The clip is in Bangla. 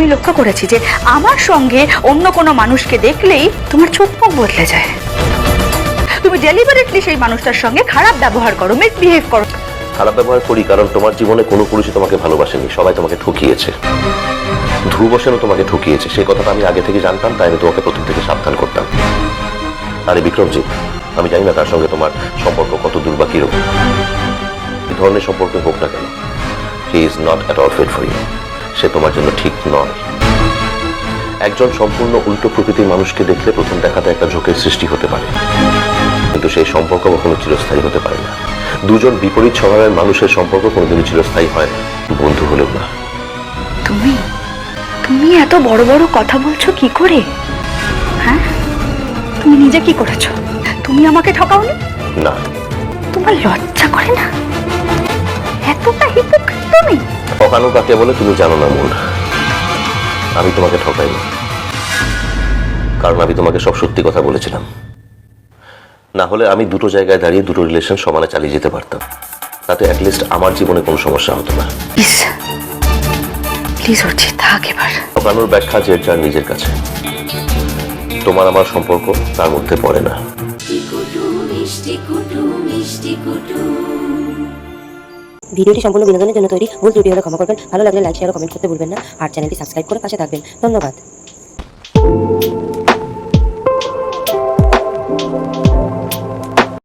আমি লক্ষ্য করেছি যে আমার সঙ্গে অন্য কোনো মানুষকে দেখলেই তোমার চোখ বদলে যায়। তুমি ডেলিভারেটলি সেই মানুষটার সঙ্গে খারাপ ব্যবহার করো মিসবিহেভ করো। খারাপ ব্যবহার করি কারণ তোমার জীবনে কোনো পুরুষই তোমাকে ভালোবাসেনি, সবাই তোমাকে ঠকিয়েছে। ধ্রুব সেনও তোমাকে ঠকিয়েছে, সেই কথাটা আমি আগে থেকে জানতাম, তাই আমি তোমাকে প্রথম থেকে সাবধান করতাম। আরে বিক্রমজি, আমি জানি না তার সঙ্গে তোমার সম্পর্ক কত দূর বা কীরকম ধরনের সম্পর্ক হোক না কেন he is not at all fit for you সে তোমার জন্য ঠিক নয়। একজন সম্পূর্ণ উল্টো প্রকৃতির মানুষকে দেখলে প্রথম দেখাতে একটা ঝোঁকের সৃষ্টি হতে পারে। কিন্তু সেই সম্পর্ক কখনো চিরস্থায়ী হতে পারে না। দুজন বিপরীত স্বভাবের মানুষের সম্পর্ক কোনোদিনই চিরস্থায়ী হয় না। বন্ধু হলেও না। তুমি তুমি এত বড় বড় কথা বলছো কি করে? হ্যাঁ? তুমি নিজে কি করেছ? তুমি আমাকে ঠকাওনি? না। তোমার লজ্জা করে না? ঠকানো কাকে বলে তুমি জানো না মন আমি তোমাকে ঠকাইনি। কারণ আমি তোমাকে সব সত্যি কথা বলেছিলাম। না হলে আমি দুটো জায়গায় দাঁড়িয়ে দুটো রিলেশন সমানে চালিয়ে যেতে পারতাম। তাতে অ্যাটলিস্ট আমার জীবনে কোনো সমস্যা হতো না। প্লিজ অর্চিত থাক এবার। ঠকানোর ব্যাখ্যা যে যার নিজের কাছে। তোমার আমার সম্পর্ক তার মধ্যে পড়ে না। মিষ্টি কুটু মিষ্টি কুটু। ভিডিওটি সম্পূর্ণ বিনোদনের জন্য তৈরি। ভুল ত্রুটি হলে ক্ষমা করবেন। ভালো লাগলে লাইক শেয়ার ও কমেন্ট করতে ভুলবেন না। আর চ্যানেলটি সাবস্ক্রাইব করে পাশে থাকবেন। ধন্যবাদ।